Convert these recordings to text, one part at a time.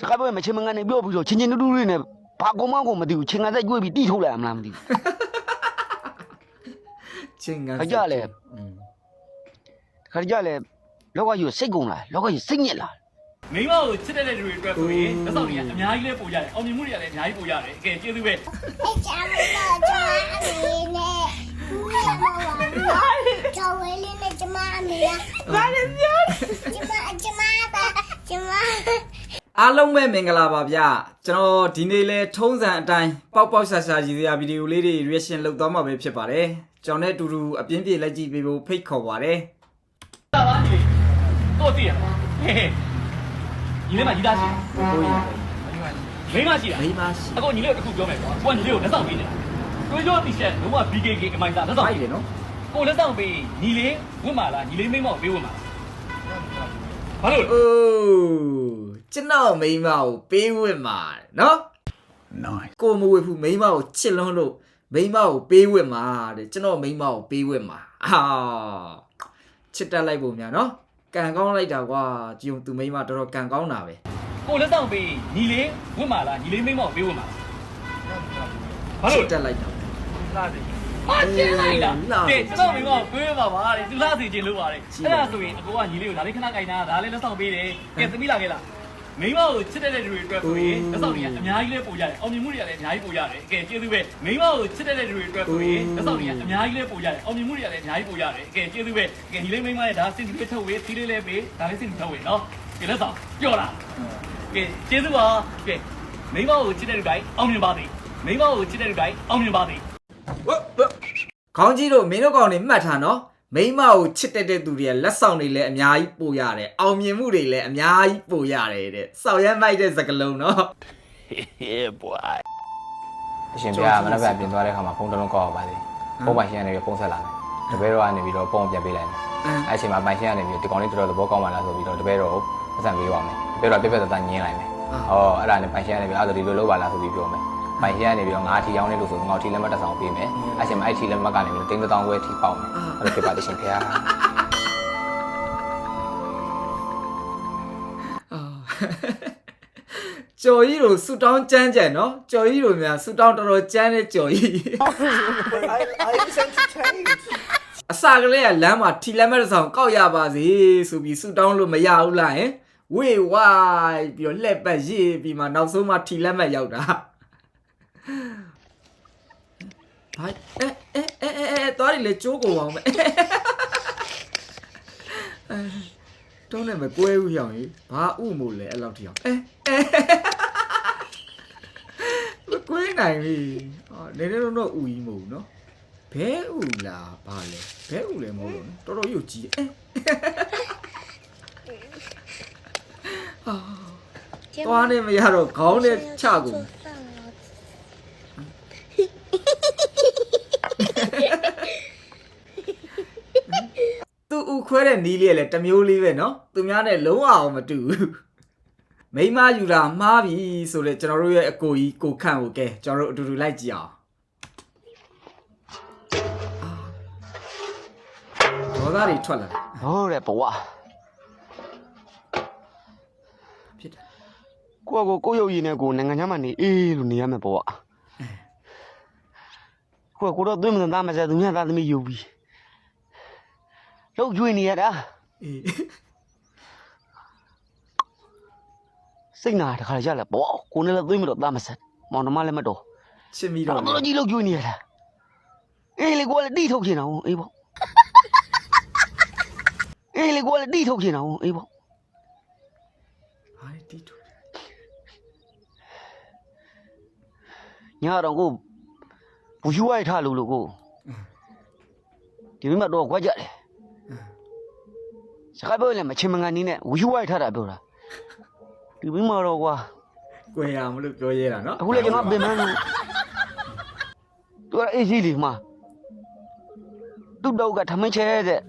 စကားပြောရင်မချင်းမငန်းနဲ့ပြောပြီးတော့ချင်းချင်းတူတူလေးနဲ့ဘာကောင်းမှကိုမသိဘူးချင်းငါဆက်ကြွေးပြီးတိထုတ်လိုက်ရမလားမသိဘူးချင်းငါဆက်ကြလေခါကြလေလောကကြီးကိုစိတ်ကုန်လာလောကကြီးစိတ်ညစ်လာမိမကိုချစ်တဲ့လူတွေအတွက်ဆိုရင်လက်ဆောင်တွေကအများကြီးလဲပို့ရတယ်အောင်မြင်မှုတွေကလည်းအများကြီးပို့ရတယ်အကယ်ကျေးဇူးပဲအဲ့ချာမလို့ချာအမေနဲ့ချောဝဲလေးနဲ့ကျမအမေကဘာလဲပြောကျမကျမပါကျမ အားလုံးပဲမင်္ဂလာပါဗျကျွန်တော်ဒီနေ့လဲထုံးစံအတိုင်းပေါက်ပေါက်ဆာဆာရည်စရာဗီဒီယိုလေးတွေ reaction လုပ်သွားမှာပဲဖြစ်ပါတယ်ကျွန်တော်နဲ့အတူတူအပြင်းပြေလက်ကြည့်ပေးဖို့ဖိတ်ခေါ်ပါတယ်တာပါညီကိုတည်ရဟဲ့ညီလေးမကြီးသားရှိကိုရင်မိန်းမရှိတာမိမရှိအခုညီလေးကိုတစ်ခုပြောမယ်ကွာကိုကညီလေးကိုလက်ဆောင်ပေးနေတာကိုရောတီရှက်လုံးဝ BKK အမိုင်းသားလက်ဆောင်ဖိုက်ပေးတယ်နော်ကိုလက်ဆောင်ပေးညီလေးဝတ်မာလားညီလေးမိန်းမကိုပေးဝတ်မာလားဘာလို့အိုး ကျွန်တော်မိန်းမကိုပေးဝတ်မှာနော် Nice. ကိုမဝတ်ဘူးမိန်းမကိုချစ်လွန်းလို့မိန်းမကိုပေးဝတ်မှာတဲ့ကျွန်တော်မိန်းမကိုပေးဝတ်မှာအာချစ်တက်လိုက်ပုံများနော်ကန်ကောင်းလိုက်တာကွာကြည်ုံသူမိန်းမတော်တော်ကန်ကောင်းတာပဲကိုလက်ဆောင်ပေးညီလေးဝတ်မာလားညီလေးမိန်းမကိုပေးဝတ်မာလားဘာချလို့စ်တက်လိုက်တာလာတယ်ဟာကျင်းလိုက်တာလာတယ်ကဲကျွန်တော်မိန်းမကိုပေးဝတ်မှာပါတဲ့သူလာစီခြင်းလို့ပါတယ်ကြည့်အဲ့ပါဒါဆိုရင်အကိုကညီလေးကိုဒါလေးခဏကြိုင်တာဒါလေးလက်ဆောင်ပေးတယ်ကဲသမီးလာခဲ့လား မိန်းမကိုချစ်တဲ့လူတွေအတွက်ဆိုရင်လက်ဆောင်တွေကအများကြီးလဲပို့ရတယ်အောင်မြင်မှုတွေကလည်းအများကြီးပို့ရတယ်ကဲကျေးဇူးပဲမိန်းမကိုချစ်တဲ့လူတွေအတွက်ဆိုရင်လက်ဆောင်တွေကအများကြီးလဲပို့ရတယ်အောင်မြင်မှုတွေကလည်းအများကြီးပို့ရတယ်ကဲကျေးဇူးပဲကဲညီလေးမိန်းမရဲ့ဒါစင်တီလေးထုတ်ဝေးသီးလေးလေးပေးဒါလေးစင်တီထုတ်ဝေးနော်ကဲလက်ဆောင်ပြောလားကဲကျေးဇူးပါကဲမိန်းမကိုချစ်တဲ့လူတိုင်းအောင်မြင်ပါစေမိန်းမကိုချစ်တဲ့လူတိုင်းအောင်မြင်ပါစေခေါင်းကြီးတို့မင်းတို့ကောင်တွေမှတ်ထားနော် မိန်းမကိုချစ်တတ်တဲ့သူတွေကလက်ဆောင်တွေလည်းအများကြီးပို့ရတယ်အောင်မြင်မှုတွေလည်းအများကြီးပို့ရတယ်တဲ့စောက်ရမ်းမိုက်တဲ့စကလုံးနော် Yeah, boy. အရှင်ပြားမနက်ဖြန်ပြင်သွားတဲ့ခါမှာဖုန်းတစ်လုံးကောက်ရပါသေးဖုန်းပိုင်ရှင်ကနေပြီးပုံဆက်လာတယ်တပည့်တော်ကနေပြီးတော့ပုံပြန်ပေးလိုက်တယ်အင်းအဲ့အချိန်မှာပိုင်ရှင်ကနေပြီးဒီကောင်လေးတော်တော်သဘောကောင်းပါလားဆိုပြီးတော့တပည့်တော်ကိုပတ်စံပေးပါမယ်တပည့်တော်ပြက်ပြက်တတညင်းလိုက်မယ်ဟောအဲ့ဒါနဲ့ပိုင်ရှင်ကနေပြီးအဲ့ဒါဒီလိုလုပ်ပါလားဆိုပြီးပြောမယ် ပိုင်ရှင်ကနေပြီးတော့ငါးထီရောင်းနေလို့ဆိုငါ့ထီလက်မှတ်တစ်ဆောင်ပေးမယ်အဲ့အချိန်မှာအဲ့ထီလက်မှတ်ကနေပြီးတော့တင်းတောင်းဝဲထီပေါက်မယ်အဲ့လိုဖြစ်ပါလိမ့်ရှင်ဖေဟာကျော်ကြီးတို့ဆူတောင်းကြမ်းကြံနော်ကျော်ကြီးတို့များဆူတောင်းတော်တော်ကြမ်းတဲ့ကျော်ကြီး I, I just entertained. အစကလေးကလမ်းမှာထီလက်မဲ့တစ်ဆောင်ကောက်ရပါစေဆိုပြီးဆူတောင်းလို့မရဘူးလားဟင်ဝေးဝိုင်းပြီးတော့လှက်ပတ်ရေးပြီးမှနောက်ဆုံးမှထီလက်မဲ့ရောက်တာ ဟိုင်းအဲအဲအဲအဲအဲသွားရလေကျိုးကုန်အောင်ပဲအဲတုံးနေမကွဲဘူးရောင်ကြီးဘာဥမို့လဲအဲ့လောက်ထိအောင်အဲအဲမကွဲနိုင်ဘူးအော်နေနေတော့တော့ဥကြီးမဟုတ်ဘူးနော်ဘဲဥလားဘာလဲဘဲဥလည်းမဟုတ်တော့တော်တော်ရုပ်ကြီးအဲအာသွားနေမရတော့ခေါင်းနဲ့ချကုန်သူဥ ခွဲတဲ့နီးလေးကလည်းတစ်မျိုးလေးပဲနော်သူများနဲ့လုံးဝအောင်မတူဘူးမိမယူတာမှားပြီဆိုတော့ကျွန်တော်တို့ရဲ့အကိုကြီးကိုခန့်ကိုကဲကျွန်တော်တို့အတူတူလိုက်ကြည့်အောင်ဒေါသတွေထွက်လာတယ်ဟောတဲ့ဘဝဖြစ်တယ်ကိုယ့်ကိုကိုယ့်ရုပ်ရည်နဲ့ကိုယ်နိုင်ငံခြားမှာနေအေးလို့နေရမယ်ဘဝကိုယ့်ကိုယ်တော့သွေးမစံသားမစဲသူများသားသမီးယူပြီး လောက်ကျွေးနေရတာအေးစိတ်နာတခါကြလဲဘဝကိုယ်နဲ့လည်းသွေးမတော့သားမစဲမောင်နှမလည်းမတော်ချစ်မိတော်တော့တော်ကြီးလောက်ကျွေးနေရတာအေးလေကိုယ်လည်းတိထုတ်ချင်တာဟုတ်အေးပေါ့အေးလေကိုယ်လည်းတိထုတ်ချင်တာဟုတ်အေးပေါ့ဟာတီတူညတော့ကိုဘူယူဝိုက်ထားလို့လို့ကိုဒီမိမတော့ခွက်ကြတယ် စကားပြောရင်လည်းမချင်မငန်နေနဲ့ဘူယူဝိုက်ထားတာပြောတာဒီမိမတော့ကွာကွယ်ရမလို့ပြောရဲတာနော်အခုလည်းကျွန်တော်ပင်မလို့သူကအေးစီလီမှာသူ့တော့ကထမင်းချဲတဲ့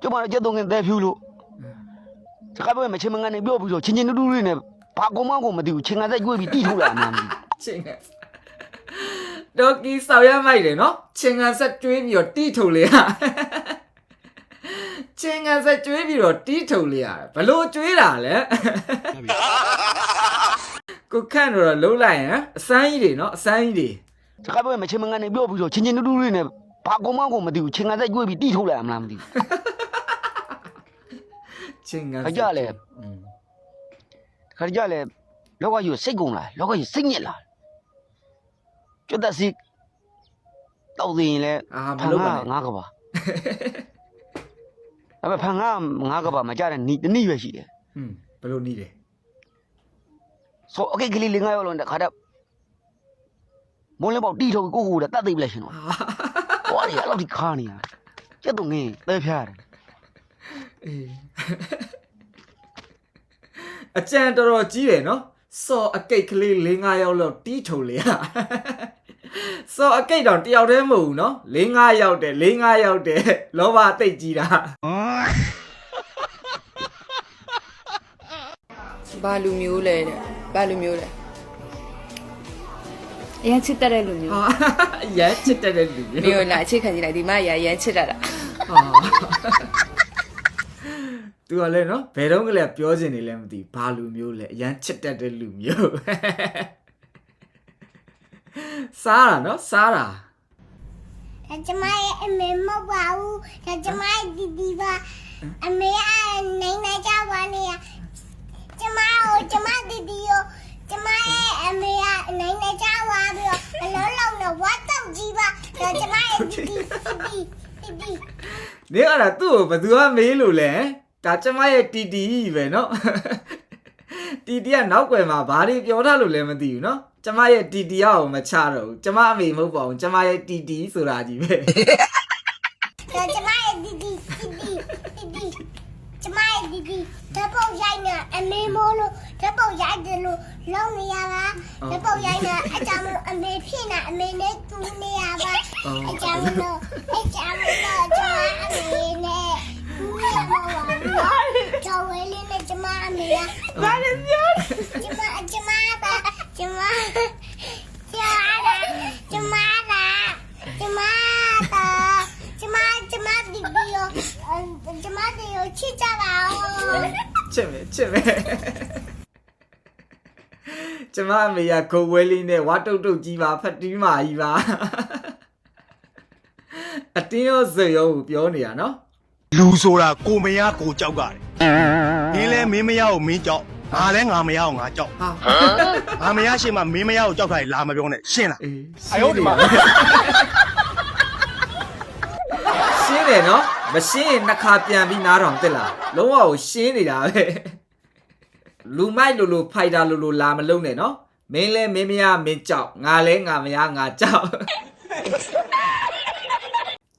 ကျမတော့ကြက်တော့ငင်တဲဖြူလို့စကားပြောရင်မချင်မငန်နေပြောပြီးတော့ချင်းချင်းတူးတူးလေးနဲ့ဘာကောင်မှကိုမသိဘူးချင်းငါဆက်ကျွေးပြီးတိထုတ်လာမှန်းမသိဘူးချင်းငယ်ဒေါကီဆောက်ရမိုက်တယ်နော်ချင်းငါဆက်ကျွေးပြီးတော့တီထုတ်လေဟာ ချချင်းကန်ဆက်ကျွေးပြီးတော့တီးထုံလေးရတယ်ဘလို့ကျွေးတာလဲကိုခန့်တော့လုံးလိုက်ရင်အစမ်းကြီးတွေနော်အစမ်းကြီးတွေစကားပြောရင်မချင်းမငန်းနေပြောပြီးတော့ချင်းချင်းတူးတူးလေးနဲ့ဘာကောင်မှကိုမသိဘူးချင်းကန်ဆက်ကြွေးပြီးတီးထုတ်လိုက်ရမလားမသိဘူးချင်းကန်ခကြလေอืมခကြလေလောကကြီးစိတ်ကုန်လာလောကကြီးစိတ်ညစ်လာကျွတ်သက်စီတောက်သိရင်လဲအာမဖန်လုပ်ကပါနဲ့ငါးကပါ အဲ့မဲ့ဖန်ကငါးကပါမကြတဲ့နီတနည်းရွယ်ရှိတယ်อืมဘလို့နီးတယ်ဆိုအကိတ်ကလေးလေးငါးရောက်လုံးတဲ့ခါတော့မုန်းလဲပေါက်တီးထုတ်ကိုကိုကိုတတ်သိပ်လိုက်ရှင်တော့ဟောဒီအဲ့လောက်ဒီခါနေရကျက်တော့ငင်းတဲဖျားတယ်အေးအကြံတော်တော်ကြီးတယ်နော်စော်အကိတ်ကလေး၄၅ယောက်လောက်တီးထုံလေးရ စော်အကိတ်တော့တယောက်တည်းမဟုတ်ဘူးနော်၄၅ယောက်တယ်၄၅ယောက်တယ်လောဘတိတ်ကြီးတာဘာလူမျိုးလဲတဲ့ဘာလူမျိုးလဲအရင်ချစ်တတ်တဲ့လူမျိုးဟာရဲချစ်တဲ့လူမင်းတို့လာအချစ်ခံကြည့်လိုက်ဒီမရရမ်းချစ်တတ်တာဟာသူကလည်းနော်ဘယ်တော့ကလေးပြောချင်နေလဲမသိဘူးဘာလူမျိုးလဲအရန်ချစ်တတ်တဲ့လူမျိုး စားတာနော်စားတာဒါကျမရဲ့အမေမဟုတ်ပါဘူးဒါကျမရဲ့ဒီဒီပါအမေကနိုင်နိုင်ကြပါနေရကျမကိုကျမဒီဒီကိုကျမရဲ့အမေကနိုင်နိုင်ကြပါပြီးတော့အလုံးလုံးနဲ့ဝတ်တော့ကြီးပါဒါကျမရဲ့ဒီဒီဒီဒီဒီနေအဲ့ဒါသူ့ကိုဘယ်သူကမေးလို့လဲဒါကျမရဲ့တီတီပဲနော် တီတီကနောက်ွယ်မှာဘာတွေပြောထားလို့လဲမသိဘူးနော်ကျမရဲ့တီတီအောင်မချတော့ဘူးကျမအမေမဟုတ်ပါဘူးကျမရဲ့တီတီဆိုတာကြီးပဲဒါကျမရဲ့ဒီဒီဒီဒီဒီဒီကျမရဲ့ဒီဒီဓာတ်ပုံရိုက်နေအမေမိုးလို့ဓာတ်ပုံရိုက်တယ်လို့လုံးနေရပါဓာတ်ပုံရိုက်နေအကြောင်းမလို့အမေဖြစ်နေအမေနဲ့တူနေရပါအကြောင်းမလို့အကြောင်းမလို့ကျမအမေနဲ့တူရမှာပါ ကျော်ဝဲလေးနဲ့ကျမအမေကဘာလဲပြောကျမကျမပါကျမကျမကျမပါကျမပါကျမကျမဒီဒီရောကျမဒီရောချစ်ကြပါဦးချစ်မယ်ချစ်မယ်ကျမအမေကဂုတ်ဝဲလေးနဲ့ဝါတုတ်တုတ်ကြီးပါဖတ်တီးမာကြီးပါအတင်းရောဇေရောကိုပြောနေတာနော်လူဆိုတာကိုမရကိုကြောက်ကြတယ်။မင်း လဲမင်းမရကိုမင်းကြောက်။ငါလဲငါမရကိုငါကြောက်ဟာ။ငါမရရှိမှမင်းမရကိုကြောက်တာလာမပြောနဲ့ရှင်းလားအေး။အယုတ်ဒီမှာရှင်းတယ်နော်မရှင်းရင်နှစ်ခါပြန်ပြီးနားထောင်တက်လာလုံးဝကိုရှင်းနေတာပဲလူမိုက်လိုလိုဖိုက်တာလိုလိုလာမလုံးနဲ့နော်မင်းလဲမင်းမရမင်းကြောက်ငါလဲငါမရငါကြောက်